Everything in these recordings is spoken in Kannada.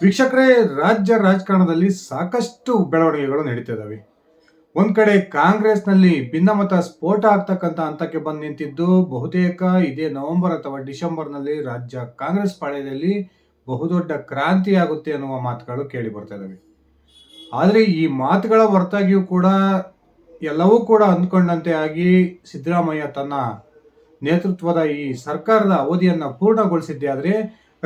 ವೀಕ್ಷಕರೇ, ರಾಜ್ಯ ರಾಜಕಾರಣದಲ್ಲಿ ಸಾಕಷ್ಟು ಬೆಳವಣಿಗೆಗಳು ನಡೀತಿದ್ದಾವೆ ಒಂದ್ ಕಡೆ ಕಾಂಗ್ರೆಸ್ನಲ್ಲಿ ಭಿನ್ನಮತ ಸ್ಫೋಟ ಆಗ್ತಕ್ಕಂಥ ಹಂತಕ್ಕೆ ಬಂದು ನಿಂತಿದ್ದು, ಬಹುತೇಕ ಇದೇ ನವೆಂಬರ್ ಅಥವಾ ಡಿಸೆಂಬರ್ನಲ್ಲಿ ರಾಜ್ಯ ಕಾಂಗ್ರೆಸ್ ಪಾಳ್ಯದಲ್ಲಿ ಬಹುದೊಡ್ಡ ಕ್ರಾಂತಿ ಆಗುತ್ತೆ ಅನ್ನುವ ಮಾತುಗಳು ಕೇಳಿ ಬರ್ತಾ ಇದಾವೆ. ಆದರೆ ಈ ಮಾತುಗಳ ಹೊರತಾಗಿಯೂ ಕೂಡ ಎಲ್ಲವೂ ಕೂಡ ಅಂದ್ಕೊಂಡಂತೆ ಆಗಿ ಸಿದ್ದರಾಮಯ್ಯ ತನ್ನ ನೇತೃತ್ವದ ಈ ಸರ್ಕಾರದ ಅವಧಿಯನ್ನು ಪೂರ್ಣಗೊಳಿಸಿದ್ದೆ ಆದರೆ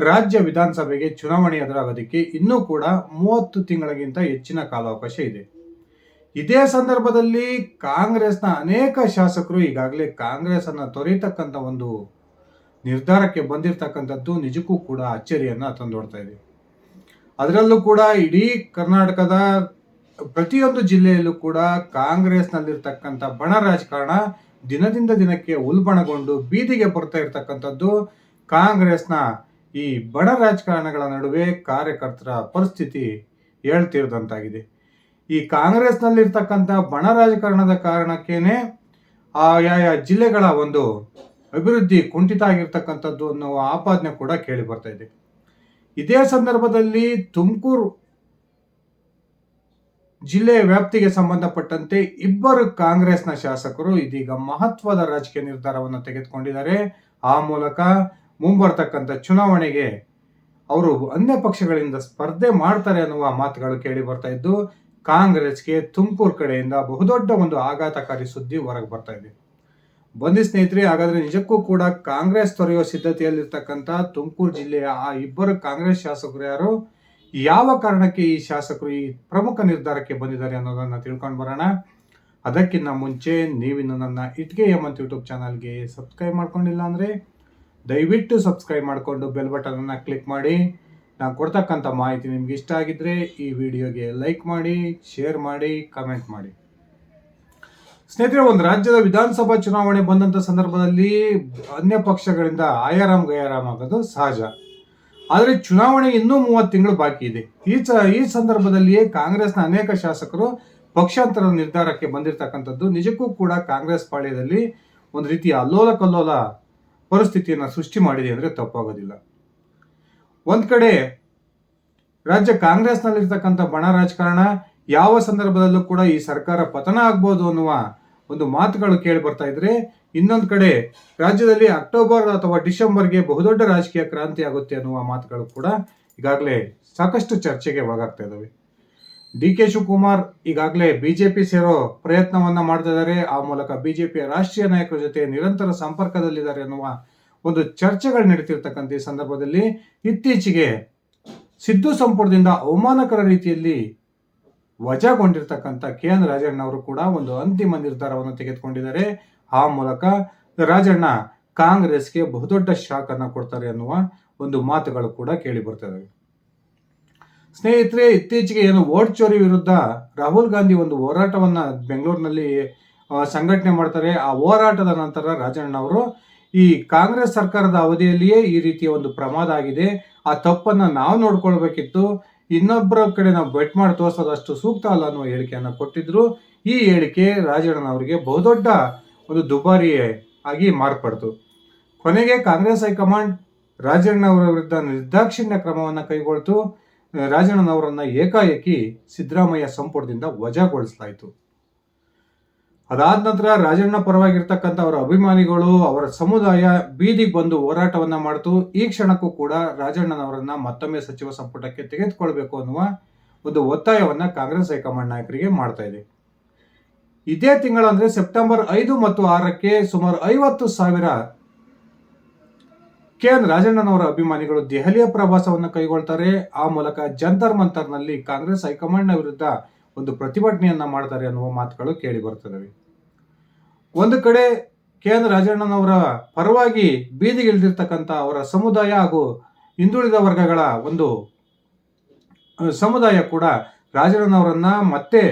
ರಾಜ್ಯ ವಿಧಾನಸಭೆಗೆ ಚುನಾವಣೆ ಎದುರಾಗೋದಕ್ಕೆ ಇನ್ನೂ ಕೂಡ ಮೂವತ್ತು ತಿಂಗಳಿಗಿಂತ ಹೆಚ್ಚಿನ ಕಾಲಾವಕಾಶ ಇದೆ. ಇದೇ ಸಂದರ್ಭದಲ್ಲಿ ಕಾಂಗ್ರೆಸ್ನ ಅನೇಕ ಶಾಸಕರು ಈಗಾಗಲೇ ಕಾಂಗ್ರೆಸ್ ಅನ್ನ ತೊರೆಯತಕ್ಕಂಥ ಒಂದು ನಿರ್ಧಾರಕ್ಕೆ ಬಂದಿರತಕ್ಕಂಥದ್ದು ನಿಜಕ್ಕೂ ಕೂಡ ಅಚ್ಚರಿಯನ್ನು ತಂದೊಡ್ತಾ ಇದೆ. ಅದರಲ್ಲೂ ಕೂಡ ಇಡೀ ಕರ್ನಾಟಕದ ಪ್ರತಿಯೊಂದು ಜಿಲ್ಲೆಯಲ್ಲೂ ಕೂಡ ಕಾಂಗ್ರೆಸ್ನಲ್ಲಿರ್ತಕ್ಕಂಥ ಬಣ ರಾಜಕಾರಣ ದಿನದಿಂದ ದಿನಕ್ಕೆ ಉಲ್ಬಣಗೊಂಡು ಬೀದಿಗೆ ಬರ್ತಾ ಇರ್ತಕ್ಕಂಥದ್ದು ಕಾಂಗ್ರೆಸ್ನ ಈ ಬಡ ರಾಜಕಾರಣಗಳ ನಡುವೆ ಕಾರ್ಯಕರ್ತರ ಪರಿಸ್ಥಿತಿ ಹೇಳ್ತಿರದಂತಾಗಿದೆ ಈ ಕಾಂಗ್ರೆಸ್ನಲ್ಲಿರ್ತಕ್ಕಂಥ ಬಣ ರಾಜಕಾರಣದ ಕಾರಣಕ್ಕೇನೆ ಆಯಾಯ ಜಿಲ್ಲೆಗಳ ಒಂದು ಅಭಿವೃದ್ಧಿ ಕುಂಠಿತ ಆಗಿರ್ತಕ್ಕಂಥದ್ದು ಅನ್ನೋ ಆಪಾದನೆ ಕೂಡ ಕೇಳಿ ಬರ್ತಾ ಇದೆ. ಇದೇ ಸಂದರ್ಭದಲ್ಲಿ ತುಮಕೂರು ಜಿಲ್ಲೆ ವ್ಯಾಪ್ತಿಗೆ ಸಂಬಂಧಪಟ್ಟಂತೆ ಇಬ್ಬರು ಕಾಂಗ್ರೆಸ್ನ ಶಾಸಕರು ಇದೀಗ ಮಹತ್ವದ ರಾಜಕೀಯ ನಿರ್ಧಾರವನ್ನು ತೆಗೆದುಕೊಂಡಿದ್ದಾರೆ. ಆ ಮೂಲಕ ಮುಂಬರ್ತಕ್ಕಂಥ ಚುನಾವಣೆಗೆ ಅವರು ಅನ್ಯ ಪಕ್ಷಗಳಿಂದ ಸ್ಪರ್ಧೆ ಮಾಡ್ತಾರೆ ಅನ್ನುವ ಮಾತುಗಳು ಕೇಳಿ ಬರ್ತಾ ಇದ್ದು, ಕಾಂಗ್ರೆಸ್ಗೆ ತುಮಕೂರು ಕಡೆಯಿಂದ ಬಹುದೊಡ್ಡ ಒಂದು ಆಘಾತಕಾರಿ ಸುದ್ದಿ ಹೊರಗೆ ಬರ್ತಾ ಇದೆ. ಬಂದಿ ಸ್ನೇಹಿತರೆ, ಹಾಗಾದ್ರೆ ನಿಜಕ್ಕೂ ಕೂಡ ಕಾಂಗ್ರೆಸ್ ತೊರೆಯುವ ಸಿದ್ಧತೆಯಲ್ಲಿರ್ತಕ್ಕಂಥ ತುಮಕೂರು ಜಿಲ್ಲೆಯ ಆ ಇಬ್ಬರು ಕಾಂಗ್ರೆಸ್ ಶಾಸಕರು ಯಾರು? ಯಾವ ಕಾರಣಕ್ಕೆ ಈ ಶಾಸಕರು ಈ ಪ್ರಮುಖ ನಿರ್ಧಾರಕ್ಕೆ ಬಂದಿದ್ದಾರೆ ಅನ್ನೋದನ್ನ ತಿಳ್ಕೊಂಡು ಬರೋಣ. ಅದಕ್ಕಿಂತ ಮುಂಚೆ ನೀವಿನ್ನು ನನ್ನ ಇಟ್ಗೆ ಅಂತ ಯೂಟ್ಯೂಬ್ ಚಾನಲ್ಗೆ ಸಬ್ಸ್ಕ್ರೈಬ್ ಮಾಡ್ಕೊಂಡಿಲ್ಲ ಅಂದರೆ ದಯವಿಟ್ಟು ಸಬ್ಸ್ಕ್ರೈಬ್ ಮಾಡಿಕೊಂಡು ಬೆಲ್ ಬಟನನ್ನು ಕ್ಲಿಕ್ ಮಾಡಿ. ನಾನು ಕೊಡ್ತಕ್ಕಂಥ ಮಾಹಿತಿ ನಿಮ್ಗೆ ಇಷ್ಟ ಆಗಿದ್ರೆ ಈ ವಿಡಿಯೋಗೆ ಲೈಕ್ ಮಾಡಿ ಶೇರ್ ಮಾಡಿ ಕಮೆಂಟ್ ಮಾಡಿ. ಸ್ನೇಹಿತರೆ, ಒಂದು ರಾಜ್ಯದ ವಿಧಾನಸಭಾ ಚುನಾವಣೆ ಬಂದಂಥ ಸಂದರ್ಭದಲ್ಲಿ ಅನ್ಯ ಪಕ್ಷಗಳಿಂದ ಆಯಾರಾಮ್ ಗಯಾರಾಮ್ ಆಗೋದು ಸಹಜ. ಆದರೆ ಚುನಾವಣೆ ಇನ್ನೂ ಮೂವತ್ತು ತಿಂಗಳು ಬಾಕಿ ಇದೆ. ಈ ಚ, ಈ ಸಂದರ್ಭದಲ್ಲಿಯೇ ಕಾಂಗ್ರೆಸ್ನ ಅನೇಕ ಶಾಸಕರು ಪಕ್ಷಾಂತರ ನಿರ್ಧಾರಕ್ಕೆ ಬಂದಿರತಕ್ಕಂಥದ್ದು ನಿಜಕ್ಕೂ ಕೂಡ ಕಾಂಗ್ರೆಸ್ ಪಾಳ್ಯದಲ್ಲಿ ಒಂದು ರೀತಿಯ ಅಲ್ಲೋಲ ಕಲ್ಲೋಲ ಪರಿಸ್ಥಿತಿಯನ್ನು ಸೃಷ್ಟಿ ಮಾಡಿದೆ ಅಂದರೆ ತಪ್ಪಾಗೋದಿಲ್ಲ. ಒಂದು ಕಡೆ ರಾಜ್ಯ ಕಾಂಗ್ರೆಸ್ನಲ್ಲಿರ್ತಕ್ಕಂಥ ಬಣ ರಾಜಕಾರಣ ಯಾವ ಸಂದರ್ಭದಲ್ಲೂ ಕೂಡ ಈ ಸರ್ಕಾರ ಪತನ ಆಗ್ಬೋದು ಅನ್ನುವ ಒಂದು ಮಾತುಗಳು ಕೇಳಿ ಬರ್ತಾ ಇದ್ರೆ ಇನ್ನೊಂದು ಕಡೆ ರಾಜ್ಯದಲ್ಲಿ ಅಕ್ಟೋಬರ್ ಅಥವಾ ಡಿಸೆಂಬರ್ಗೆ ಬಹುದೊಡ್ಡ ರಾಜಕೀಯ ಕ್ರಾಂತಿ ಆಗುತ್ತೆ ಅನ್ನುವ ಮಾತುಗಳು ಕೂಡ ಈಗಾಗಲೇ ಸಾಕಷ್ಟು ಚರ್ಚೆಗೆ ಒಳಗಾಗ್ತಾ ಇದಾವೆ. ಡಿ ಕೆ ಶಿವಕುಮಾರ್ ಈಗಾಗಲೇ ಬಿಜೆಪಿ ಸೇರೋ ಪ್ರಯತ್ನವನ್ನ ಮಾಡ್ತಾ ಇದ್ದಾರೆ. ಆ ಮೂಲಕ ಬಿಜೆಪಿಯ ರಾಷ್ಟ್ರೀಯ ನಾಯಕರ ಜೊತೆ ನಿರಂತರ ಸಂಪರ್ಕದಲ್ಲಿದ್ದಾರೆ ಅನ್ನುವ ಒಂದು ಚರ್ಚೆಗಳು ನಡೀತಿರ್ತಕ್ಕಂಥ ಈ ಸಂದರ್ಭದಲ್ಲಿ ಇತ್ತೀಚೆಗೆ ಸಿದ್ದು ಸಂಪುಟದಿಂದ ಅವಮಾನಕರ ರೀತಿಯಲ್ಲಿ ವಜಾಗೊಂಡಿರ್ತಕ್ಕಂಥ ಕೆ ಎನ್ ರಾಜಣ್ಣ ಅವರು ಕೂಡ ಒಂದು ಅಂತಿಮ ನಿರ್ಧಾರವನ್ನು ತೆಗೆದುಕೊಂಡಿದ್ದಾರೆ. ಆ ಮೂಲಕ ರಾಜಣ್ಣ ಕಾಂಗ್ರೆಸ್ಗೆ ಬಹುದೊಡ್ಡ ಶಾಕ್ ಕೊಡ್ತಾರೆ ಅನ್ನುವ ಒಂದು ಮಾತುಗಳು ಕೂಡ ಕೇಳಿ ಬರ್ತವೆ ಸ್ನೇಹಿತರೆ, ಇತ್ತೀಚೆಗೆ ಏನು ವೋಟ್ ಚೋರಿ ವಿರುದ್ಧ ರಾಹುಲ್ ಗಾಂಧಿ ಒಂದು ಹೋರಾಟವನ್ನು ಬೆಂಗಳೂರಿನಲ್ಲಿ ಸಂಘಟನೆ ಮಾಡ್ತಾರೆ. ಆ ಹೋರಾಟದ ನಂತರ ರಾಜಣ್ಣ ಅವರು ಈ ಕಾಂಗ್ರೆಸ್ ಸರ್ಕಾರದ ಅವಧಿಯಲ್ಲಿಯೇ ಈ ರೀತಿಯ ಒಂದು ಪ್ರಮಾದ ಆಗಿದೆ. ಆ ತಪ್ಪನ್ನ ನಾವು ನೋಡ್ಕೊಳ್ಬೇಕಿತ್ತು. ಇನ್ನೊಬ್ಬರ ಕಡೆ ನಾವು ಬೆಟ್ ಮಾಡಿ ತೋರಿಸೋದಷ್ಟು ಸೂಕ್ತ ಅಲ್ಲ ಅನ್ನೋ ಹೇಳಿಕೆಯನ್ನು ಕೊಟ್ಟಿದ್ರು. ಈ ಹೇಳಿಕೆ ರಾಜಣ್ಣನವರಿಗೆ ಬಹುದೊಡ್ಡ ಒಂದು ದುಬಾರಿ ಆಗಿ ಮಾರ್ಪಡ್ತು. ಕೊನೆಗೆ ಕಾಂಗ್ರೆಸ್ ಹೈಕಮಾಂಡ್ ರಾಜಣ್ಣವರ ವಿರುದ್ಧ ನಿರ್ದಾಕ್ಷಿಣ್ಯ ಕ್ರಮವನ್ನು ಕೈಗೊಳ್ತು. ರಾಜಣ್ಣನವರನ್ನ ಏಕಾಏಕಿ ಸಿದ್ದರಾಮಯ್ಯ ಸಂಪುಟದಿಂದ ವಜಾಗೊಳಿಸಲಾಯಿತು. ಅದಾದ ನಂತರ ರಾಜಣ್ಣ ಪರವಾಗಿರ್ತಕ್ಕಂಥ ಅವರ ಅಭಿಮಾನಿಗಳು ಅವರ ಸಮುದಾಯ ಬೀದಿಗೆ ಬಂದು ಹೋರಾಟವನ್ನ ಮಾಡಿತು. ಈ ಕ್ಷಣಕ್ಕೂ ಕೂಡ ರಾಜಣ್ಣನವರನ್ನ ಮತ್ತೊಮ್ಮೆ ಸಚಿವ ಸಂಪುಟಕ್ಕೆ ತೆಗೆದುಕೊಳ್ಬೇಕು ಅನ್ನುವ ಒಂದು ಒತ್ತಾಯವನ್ನ ಕಾಂಗ್ರೆಸ್ ಹೈಕಮಾಂಡ್ ನಾಯಕರಿಗೆ ಮಾಡ್ತಾ ಇದೆ. ಇದೇ ತಿಂಗಳಂದ್ರೆ ಸೆಪ್ಟೆಂಬರ್ ಐದು ಮತ್ತು ಆರಕ್ಕೆ ಸುಮಾರು ಐವತ್ತು ಸಾವಿರ ಕೆ ಎನ್ ರಾಜಣ್ಣನವರ ಅಭಿಮಾನಿಗಳು ದೆಹಲಿಯ ಪ್ರವಾಸವನ್ನು ಕೈಗೊಳ್ತಾರೆ. ಆ ಮೂಲಕ ಜಂತರ್ ಮಂತರ್ನಲ್ಲಿ ಕಾಂಗ್ರೆಸ್ ಹೈಕಮಾಂಡ್ನ ವಿರುದ್ಧ ಒಂದು ಪ್ರತಿಭಟನೆಯನ್ನ ಮಾಡ್ತಾರೆ ಅನ್ನುವ ಮಾತುಗಳು ಕೇಳಿ ಬರ್ತದವೆ ಒಂದು ಕಡೆ ಕೆ ಎನ್ ರಾಜಣ್ಣನವರ ಪರವಾಗಿ ಬೀದಿಗಿಳಿದಿರ್ತಕ್ಕಂಥ ಅವರ ಸಮುದಾಯ ಹಾಗೂ ಹಿಂದುಳಿದ ವರ್ಗಗಳ ಒಂದು ಸಮುದಾಯ ಕೂಡ ರಾಜಣ್ಣನವರನ್ನ ಮತ್ತೆ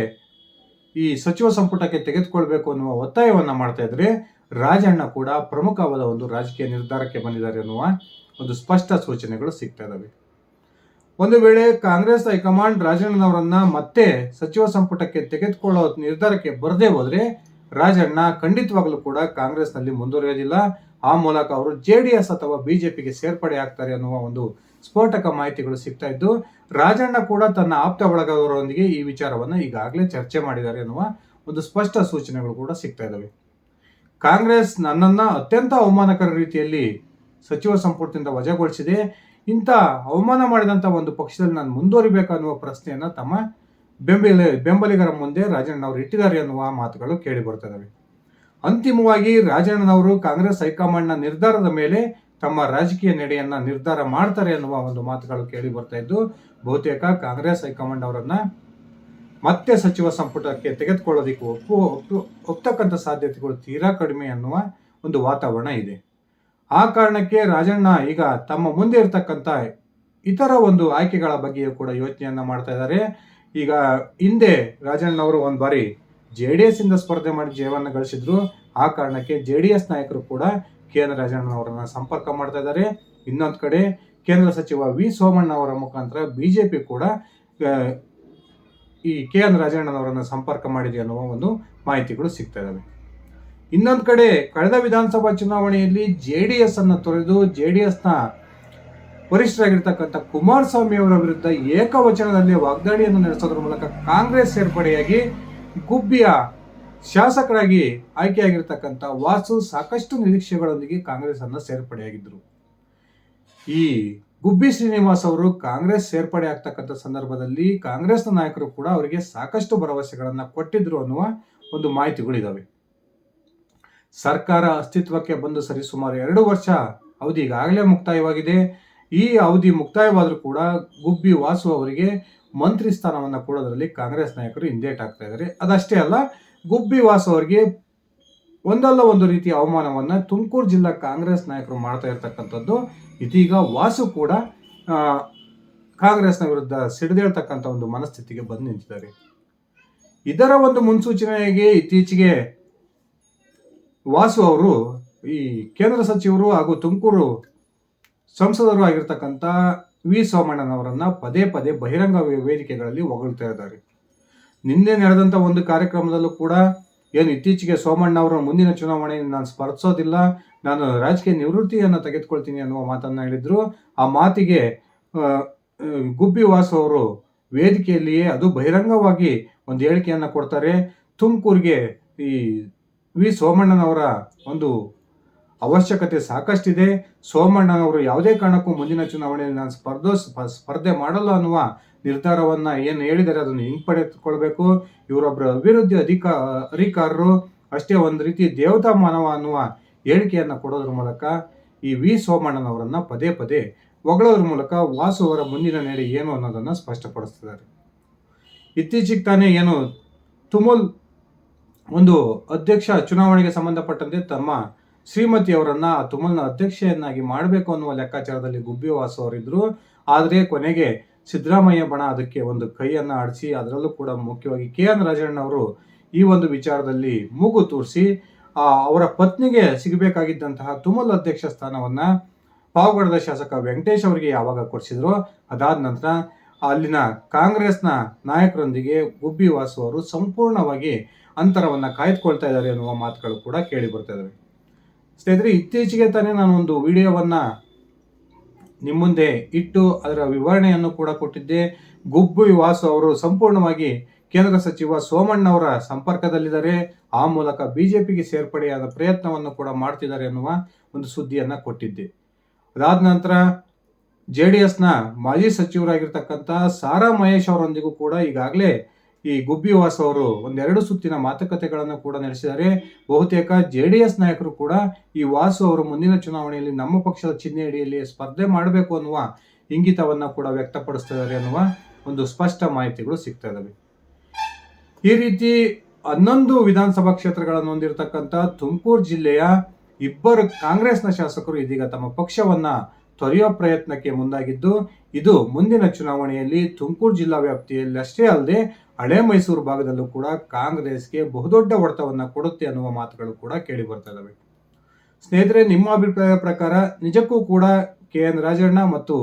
ಈ ಸಚಿವ ಸಂಪುಟಕ್ಕೆ ತೆಗೆದುಕೊಳ್ಬೇಕು ಅನ್ನುವ ಒತ್ತಾಯವನ್ನ ಮಾಡ್ತಾ ಇದ್ರೆ ರಾಜಣ್ಣ ಕೂಡ ಪ್ರಮುಖವಾದ ಒಂದು ರಾಜಕೀಯ ನಿರ್ಧಾರಕ್ಕೆ ಬಂದಿದ್ದಾರೆ ಅನ್ನುವ ಒಂದು ಸ್ಪಷ್ಟ ಸೂಚನೆಗಳು ಸಿಗ್ತಾ ಇದ್ದಾವೆ ಒಂದು ವೇಳೆ ಕಾಂಗ್ರೆಸ್ ಹೈಕಮಾಂಡ್ ರಾಜಣ್ಣನವರನ್ನ ಮತ್ತೆ ಸಚಿವ ಸಂಪುಟಕ್ಕೆ ತೆಗೆದುಕೊಳ್ಳೋ ನಿರ್ಧಾರಕ್ಕೆ ಬರದೇ ಹೋದರೆ ರಾಜಣ್ಣ ಖಂಡಿತವಾಗ್ಲೂ ಕೂಡ ಕಾಂಗ್ರೆಸ್ನಲ್ಲಿ ಮುಂದುವರಿಯೋದಿಲ್ಲ. ಆ ಮೂಲಕ ಅವರು ಜೆ ಡಿ ಎಸ್ ಅಥವಾ ಬಿಜೆಪಿಗೆ ಸೇರ್ಪಡೆ ಆಗ್ತಾರೆ ಅನ್ನುವ ಒಂದು ಸ್ಫೋಟಕ ಮಾಹಿತಿಗಳು ಸಿಗ್ತಾ ಇದ್ದು, ರಾಜಣ್ಣ ಕೂಡ ತನ್ನ ಆಪ್ತ ಬಳಗದವರೊಂದಿಗೆ ಈ ವಿಚಾರವನ್ನು ಈಗಾಗಲೇ ಚರ್ಚೆ ಮಾಡಿದ್ದಾರೆ ಅನ್ನುವ ಒಂದು ಸ್ಪಷ್ಟ ಸೂಚನೆಗಳು ಕೂಡ ಸಿಗ್ತಾ ಇದ್ದಾವೆ ಕಾಂಗ್ರೆಸ್ ನನ್ನನ್ನು ಅತ್ಯಂತ ಅವಮಾನಕರ ರೀತಿಯಲ್ಲಿ ಸಚಿವ ಸಂಪುಟದಿಂದ ವಜಾಗೊಳಿಸಿದೆ. ಇಂಥ ಅವಮಾನ ಮಾಡಿದಂಥ ಒಂದು ಪಕ್ಷದಲ್ಲಿ ನಾನು ಮುಂದುವರಿಬೇಕನ್ನುವ ಪ್ರಶ್ನೆಯನ್ನ ತಮ್ಮ ಬೆಂಬಲ, ಬೆಂಬಲಿಗರ ಮುಂದೆ ರಾಜಣ್ಣನವರು ಇಟ್ಟಿದ್ದಾರೆ ಅನ್ನುವ ಮಾತುಗಳು ಕೇಳಿ ಬರ್ತದವೆ ಅಂತಿಮವಾಗಿ ರಾಜಣ್ಣನವರು ಕಾಂಗ್ರೆಸ್ ಹೈಕಮಾಂಡ್ನ ನಿರ್ಧಾರದ ಮೇಲೆ ತಮ್ಮ ರಾಜಕೀಯ ನಡೆಯನ್ನ ನಿರ್ಧಾರ ಮಾಡ್ತಾರೆ ಅನ್ನುವ ಒಂದು ಮಾತುಗಳು ಕೇಳಿ ಬರ್ತಾ ಇದ್ದು, ಬಹುತೇಕ ಕಾಂಗ್ರೆಸ್ ಹೈಕಮಾಂಡ್ ಅವರನ್ನ ಮತ್ತೆ ಸಚಿವ ಸಂಪುಟಕ್ಕೆ ತೆಗೆದುಕೊಳ್ಳೋದಕ್ಕೆ ಒಪ್ಪು ಒಪ್ಪು ಒಪ್ತಕ್ಕಂಥ ಸಾಧ್ಯತೆಗಳು ತೀರಾ ಕಡಿಮೆ ಅನ್ನುವ ಒಂದು ವಾತಾವರಣ ಇದೆ. ಆ ಕಾರಣಕ್ಕೆ ರಾಜಣ್ಣ ಈಗ ತಮ್ಮ ಮುಂದೆ ಇರತಕ್ಕಂಥ ಇತರ ಒಂದು ಆಯ್ಕೆಗಳ ಬಗ್ಗೆಯೂ ಕೂಡ ಯೋಚನೆಯನ್ನ ಮಾಡ್ತಾ ಇದ್ದಾರೆ. ಈಗ ಹಿಂದೆ ರಾಜಣ್ಣವರು ಒಂದು ಬಾರಿ ಜೆ ಡಿ ಎಸ್ ಇಂದ ಸ್ಪರ್ಧೆ ಮಾಡಿ ಜಯವನ್ನು ಗಳಿಸಿದ್ರು. ಆ ಕಾರಣಕ್ಕೆ ಜೆ ಡಿ ಎಸ್ ನಾಯಕರು ಕೂಡ ಕೆ ಎನ್ ರಾಜಣ್ಣನವರನ್ನ ಸಂಪರ್ಕ ಮಾಡ್ತಾ ಇದ್ದಾರೆ. ಇನ್ನೊಂದು ಕಡೆ ಕೇಂದ್ರ ಸಚಿವ ವಿ ಸೋಮಣ್ಣ ಅವರ ಮುಖಾಂತರ ಬಿಜೆಪಿ ಕೂಡ ಈ ಕೆ ಎನ್ ರಾಜಣ್ಣನವರನ್ನು ಸಂಪರ್ಕ ಮಾಡಿದೆ ಅನ್ನುವ ಒಂದು ಮಾಹಿತಿಗಳು ಸಿಗ್ತಾ ಇದ್ದಾವೆ ಇನ್ನೊಂದು ಕಡೆ ಕಳೆದ ವಿಧಾನಸಭಾ ಚುನಾವಣೆಯಲ್ಲಿ ಜೆ ಡಿ ಎಸ್ ಅನ್ನು ತೊರೆದು ಜೆ ಡಿ ಎಸ್ನ ವರಿಷ್ಠರಾಗಿರ್ತಕ್ಕಂಥ ಕುಮಾರಸ್ವಾಮಿ ಅವರ ವಿರುದ್ಧ ಏಕವಚನದಲ್ಲಿ ವಾಗ್ದಾಳಿಯನ್ನು ನಡೆಸೋದ್ರ ಮೂಲಕ ಕಾಂಗ್ರೆಸ್ ಸೇರ್ಪಡೆಯಾಗಿ ಗುಬ್ಬಿಯ ಶಾಸಕರಾಗಿ ಆಯ್ಕೆಯಾಗಿರ್ತಕ್ಕಂಥ ವಾಸು ಸಾಕಷ್ಟು ನಿರೀಕ್ಷೆಗಳೊಂದಿಗೆ ಕಾಂಗ್ರೆಸ್ ಅನ್ನ ಸೇರ್ಪಡೆಯಾಗಿದ್ದರು ಈ ಗುಬ್ಬಿ ಶ್ರೀನಿವಾಸ್ ಅವರು ಕಾಂಗ್ರೆಸ್ ಸೇರ್ಪಡೆ ಆಗ್ತಕ್ಕಂಥ ಸಂದರ್ಭದಲ್ಲಿ ಕಾಂಗ್ರೆಸ್ನ ನಾಯಕರು ಕೂಡ ಅವರಿಗೆ ಸಾಕಷ್ಟು ಭರವಸೆಗಳನ್ನು ಕೊಟ್ಟಿದ್ರು ಅನ್ನುವ ಒಂದು ಮಾಹಿತಿಗಳಿದಾವೆ. ಸರ್ಕಾರ ಅಸ್ತಿತ್ವಕ್ಕೆ ಬಂದು ಸರಿಸುಮಾರು ಎರಡು ವರ್ಷ ಅವಧಿ ಈಗಾಗಲೇ ಮುಕ್ತಾಯವಾಗಿದೆ. ಈ ಅವಧಿ ಮುಕ್ತಾಯವಾದರೂ ಕೂಡ ಗುಬ್ಬಿ ವಾಸು ಅವರಿಗೆ ಮಂತ್ರಿ ಸ್ಥಾನವನ್ನು ಕೊಡೋದರಲ್ಲಿ ಕಾಂಗ್ರೆಸ್ ನಾಯಕರು ಹಿಂದೇಟಾಗ್ತಾ ಇದ್ದಾರೆ ಅದಷ್ಟೇ ಅಲ್ಲ, ಗುಬ್ಬಿ ವಾಸು ಅವರಿಗೆ ಒಂದಲ್ಲ ಒಂದು ರೀತಿಯ ಅವಮಾನವನ್ನ ತುಮಕೂರು ಜಿಲ್ಲಾ ಕಾಂಗ್ರೆಸ್ ನಾಯಕರು ಮಾಡ್ತಾ ಇರ್ತಕ್ಕಂಥದ್ದು. ಇದೀಗ ವಾಸು ಕೂಡ ಕಾಂಗ್ರೆಸ್ನ ವಿರುದ್ಧ ಸಿಡಿದೇಳ್ತಕ್ಕಂಥ ಒಂದು ಮನಸ್ಥಿತಿಗೆ ಬಂದು ನಿಂತಿದ್ದಾರೆ. ಇದರ ಒಂದು ಮುನ್ಸೂಚನೆಗೆ ಇತ್ತೀಚೆಗೆ ವಾಸು ಅವರು, ಈ ಕೇಂದ್ರ ಸಚಿವರು ಹಾಗೂ ತುಮಕೂರು ಸಂಸದರು ಆಗಿರ್ತಕ್ಕಂಥ ವಿ ಸೋಮಣ್ಣನವರನ್ನ ಪದೇ ಪದೇ ಬಹಿರಂಗ ವೇದಿಕೆಗಳಲ್ಲಿ ಹೊಗಳ್ತಾ ಇದ್ದಾರೆ. ನಿನ್ನೆ ನಡೆದಂಥ ಒಂದು ಕಾರ್ಯಕ್ರಮದಲ್ಲೂ ಕೂಡ ಏನು ಇತ್ತೀಚೆಗೆ ಸೋಮಣ್ಣ ಅವರ ಮುಂದಿನ ಚುನಾವಣೆಯನ್ನು ನಾನು ಸ್ಪರ್ಧಿಸೋದಿಲ್ಲ, ನಾನು ರಾಜಕೀಯ ನಿವೃತ್ತಿಯನ್ನು ತೆಗೆದುಕೊಳ್ತೀನಿ ಅನ್ನುವ ಮಾತನ್ನು ಹೇಳಿದ್ರು. ಆ ಮಾತಿಗೆ ಗುಬ್ಬಿ ವಾಸು ಅವರು ವೇದಿಕೆಯಲ್ಲಿಯೇ ಅದು ಬಹಿರಂಗವಾಗಿ ಒಂದು ಹೇಳಿಕೆಯನ್ನು ಕೊಡ್ತಾರೆ. ತುಮಕೂರಿಗೆ ಈ ವಿ ಸೋಮಣ್ಣನವರ ಒಂದು ಅವಶ್ಯಕತೆ ಸಾಕಷ್ಟಿದೆ. ಸೋಮಣ್ಣನವರು ಯಾವುದೇ ಕಾರಣಕ್ಕೂ ಮುಂದಿನ ಚುನಾವಣೆಯಲ್ಲಿ ನಾನು ಸ್ಪರ್ಧೋ ಸ್ಪ- ಸ್ಪರ್ಧೆ ಮಾಡಲ್ಲ ಅನ್ನುವ ನಿರ್ಧಾರವನ್ನ ಏನು ಹೇಳಿದರೆ ಅದನ್ನು ಹಿಂಪಡೆದುಕೊಳ್ಬೇಕು. ಇವರೊಬ್ಬರ ಅಭಿವೃದ್ಧಿ ಅಧಿಕ ಅಧಿಕಾರರು ಅಷ್ಟೇ ಒಂದು ರೀತಿ ದೇವತಾ ಮಾನವ ಅನ್ನುವ ಹೇಳಿಕೆಯನ್ನು ಕೊಡೋದ್ರ ಮೂಲಕ ಈ ವಿ ಸೋಮಣ್ಣನವರನ್ನ ಪದೇ ಪದೇ ಹೊಗಳೋದ್ರ ಮೂಲಕ ವಾಸು ಅವರ ಮುಂದಿನ ನಡೆ ಏನು ಅನ್ನೋದನ್ನು ಸ್ಪಷ್ಟಪಡಿಸ್ತಿದ್ದಾರೆ. ಇತ್ತೀಚೆಗೆ ತಾನೇ ಏನು ತುಮುಲ್ ಒಂದು ಅಧ್ಯಕ್ಷ ಚುನಾವಣೆಗೆ ಸಂಬಂಧಪಟ್ಟಂತೆ ತಮ್ಮ ಶ್ರೀಮತಿ ಅವರನ್ನ ತುಮಲ್ನ ಅಧ್ಯಕ್ಷೆಯನ್ನಾಗಿ ಮಾಡಬೇಕು ಅನ್ನುವ ಲೆಕ್ಕಾಚಾರದಲ್ಲಿ ಗುಬ್ಬಿ ವಾಸು ಅವರಿದ್ರು. ಆದರೆ ಕೊನೆಗೆ ಸಿದ್ದರಾಮಯ್ಯ ಬಣ ಅದಕ್ಕೆ ಒಂದು ಕೈಯನ್ನ ಆಡಿಸಿ ಅದರಲ್ಲೂ ಕೂಡ ಮುಖ್ಯವಾಗಿ ಕೆ ಎನ್ ರಾಜಣ್ಣ ಅವರು ಈ ಒಂದು ವಿಚಾರದಲ್ಲಿ ಮೂಗು ತೂರಿಸಿ ಅವರ ಪತ್ನಿಗೆ ಸಿಗಬೇಕಾಗಿದ್ದಂತಹ ತುಮಲ್ ಅಧ್ಯಕ್ಷ ಸ್ಥಾನವನ್ನ ಪಾವಗಡದ ಶಾಸಕ ವೆಂಕಟೇಶ್ ಅವರಿಗೆ ಯಾವಾಗ ಕೊಡಿಸಿದ್ರು? ಅದಾದ ನಂತರ ಅಲ್ಲಿನ ಕಾಂಗ್ರೆಸ್ನ ನಾಯಕರೊಂದಿಗೆ ಗುಬ್ಬಿ ವಾಸು ಅವರು ಸಂಪೂರ್ಣವಾಗಿ ಅಂತರವನ್ನ ಕಾಯ್ದುಕೊಳ್ತಾ ಇದ್ದಾರೆ ಅನ್ನುವ ಮಾತುಗಳು ಕೂಡ ಕೇಳಿ ಬರ್ತಾ ಇದಾವೆ. ಸ್ನೇಹಿತರೆ, ಇತ್ತೀಚೆಗೆ ತಾನೇ ನಾನು ಒಂದು ವಿಡಿಯೋವನ್ನ ನಿಮ್ಮ ಮುಂದೆ ಇಟ್ಟು ಅದರ ವಿವರಣೆಯನ್ನು ಕೂಡ ಕೊಟ್ಟಿದ್ದೆ. ಗುಬ್ಬು ವಾಸು ಅವರು ಸಂಪೂರ್ಣವಾಗಿ ಕೇಂದ್ರ ಸಚಿವ ಸೋಮಣ್ಣವರ ಸಂಪರ್ಕದಲ್ಲಿದ್ದಾರೆ. ಆ ಮೂಲಕ ಬಿಜೆಪಿಗೆ ಸೇರ್ಪಡೆಯಾದ ಪ್ರಯತ್ನವನ್ನು ಕೂಡ ಮಾಡ್ತಿದ್ದಾರೆ ಅನ್ನುವ ಒಂದು ಸುದ್ದಿಯನ್ನು ಕೊಟ್ಟಿದ್ದೆ. ಅದಾದ ನಂತರ ಜೆ ಡಿ ಎಸ್ನ ಮಾಜಿ ಸಚಿವರಾಗಿರ್ತಕ್ಕಂಥ ಸಾರಾ ಮಹೇಶ್ ಅವರೊಂದಿಗೂ ಕೂಡ ಈಗಾಗಲೇ ಈ ಗುಬ್ಬಿ ವಾಸು ಅವರು ಒಂದೆರಡು ಸುತ್ತಿನ ಮಾತುಕತೆಗಳನ್ನು ಕೂಡ ನಡೆಸಿದ್ದಾರೆ. ಬಹುತೇಕ ಜೆ ಡಿ ಎಸ್ ನಾಯಕರು ಕೂಡ ಈ ವಾಸು ಅವರು ಮುಂದಿನ ಚುನಾವಣೆಯಲ್ಲಿ ನಮ್ಮ ಪಕ್ಷದ ಚಿಹ್ನೆ ಅಡಿಯಲ್ಲಿ ಸ್ಪರ್ಧೆ ಮಾಡಬೇಕು ಅನ್ನುವ ಇಂಗಿತವನ್ನ ಕೂಡ ವ್ಯಕ್ತಪಡಿಸ್ತಿದ್ದಾರೆ ಅನ್ನುವ ಒಂದು ಸ್ಪಷ್ಟ ಮಾಹಿತಿಗಳು ಸಿಗ್ತಾ ಇದ್ದಾವೆ ಈ ರೀತಿ ಹನ್ನೊಂದು ವಿಧಾನಸಭಾ ಕ್ಷೇತ್ರಗಳನ್ನು ಹೊಂದಿರತಕ್ಕಂಥ ತುಮಕೂರು ಜಿಲ್ಲೆಯ ಇಬ್ಬರು ಕಾಂಗ್ರೆಸ್ನ ಶಾಸಕರು ಇದೀಗ ತಮ್ಮ ಪಕ್ಷವನ್ನ ತೊರೆಯುವ ಪ್ರಯತ್ನಕ್ಕೆ ಮುಂದಾಗಿದ್ದು, ಇದು ಮುಂದಿನ ಚುನಾವಣೆಯಲ್ಲಿ ತುಮಕೂರು ಜಿಲ್ಲಾ ವ್ಯಾಪ್ತಿಯಲ್ಲಿ ಅಷ್ಟೇ ಅಲ್ಲದೆ ಹಳೆ ಮೈಸೂರು ಭಾಗದಲ್ಲೂ ಕೂಡ ಕಾಂಗ್ರೆಸ್ಗೆ ಬಹುದೊಡ್ಡ ಹೊಡೆತವನ್ನ ಕೊಡುತ್ತೆ ಅನ್ನುವ ಮಾತುಗಳು ಕೂಡ ಕೇಳಿ ಬರ್ತಾ ಇದಾವೆ. ಸ್ನೇಹಿತರೆ, ನಿಮ್ಮ ಅಭಿಪ್ರಾಯ ಪ್ರಕಾರ ನಿಜಕ್ಕೂ ಕೂಡ ಕೆ. ಎನ್. ರಾಜಣ್ಣ ಮತ್ತು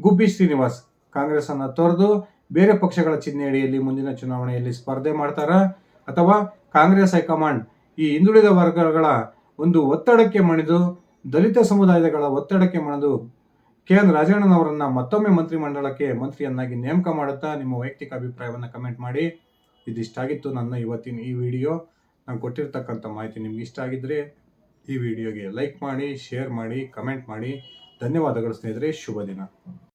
ಗುಬ್ಬಿ ಶ್ರೀನಿವಾಸ್ ಕಾಂಗ್ರೆಸ್ ಅನ್ನ ತೊರೆದು ಬೇರೆ ಪಕ್ಷಗಳ ಚಿಹ್ನೆ ಅಡಿಯಲ್ಲಿ ಮುಂದಿನ ಚುನಾವಣೆಯಲ್ಲಿ ಸ್ಪರ್ಧೆ ಮಾಡ್ತಾರಾ? ಅಥವಾ ಕಾಂಗ್ರೆಸ್ ಹೈಕಮಾಂಡ್ ಈ ಹಿಂದುಳಿದ ವರ್ಗಗಳ ಒಂದು ಒತ್ತಡಕ್ಕೆ ಮಣಿದು ದಲಿತ ಸಮುದಾಯಗಳ ಒತ್ತಡಕ್ಕೆ ಮಣಿದು ಕೆ ಎನ್ ರಾಜಣ್ಣನವರನ್ನ ಮತ್ತೊಮ್ಮೆ ಮಂತ್ರಿಮಂಡಲಕ್ಕೆ ಮಂತ್ರಿಯನ್ನಾಗಿ ನೇಮಕ ಮಾಡುತ್ತಾ ನಿಮ್ಮ ವೈಯಕ್ತಿಕ ಅಭಿಪ್ರಾಯವನ್ನು ಕಮೆಂಟ್ ಮಾಡಿ. ಇದಿಷ್ಟಾಗಿತ್ತು ನನ್ನ ಇವತ್ತಿನ ಈ ವಿಡಿಯೋ. ನಾನು ಕೊಟ್ಟಿರ್ತಕ್ಕಂಥ ಮಾಹಿತಿ ನಿಮ್ಗೆ ಇಷ್ಟ ಆಗಿದ್ರೆ ಈ ವಿಡಿಯೋಗೆ ಲೈಕ್ ಮಾಡಿ ಶೇರ್ ಮಾಡಿ ಕಮೆಂಟ್ ಮಾಡಿ. ಧನ್ಯವಾದಗಳು ಸ್ನೇಹಿತರೆ, ಶುಭ ದಿನ.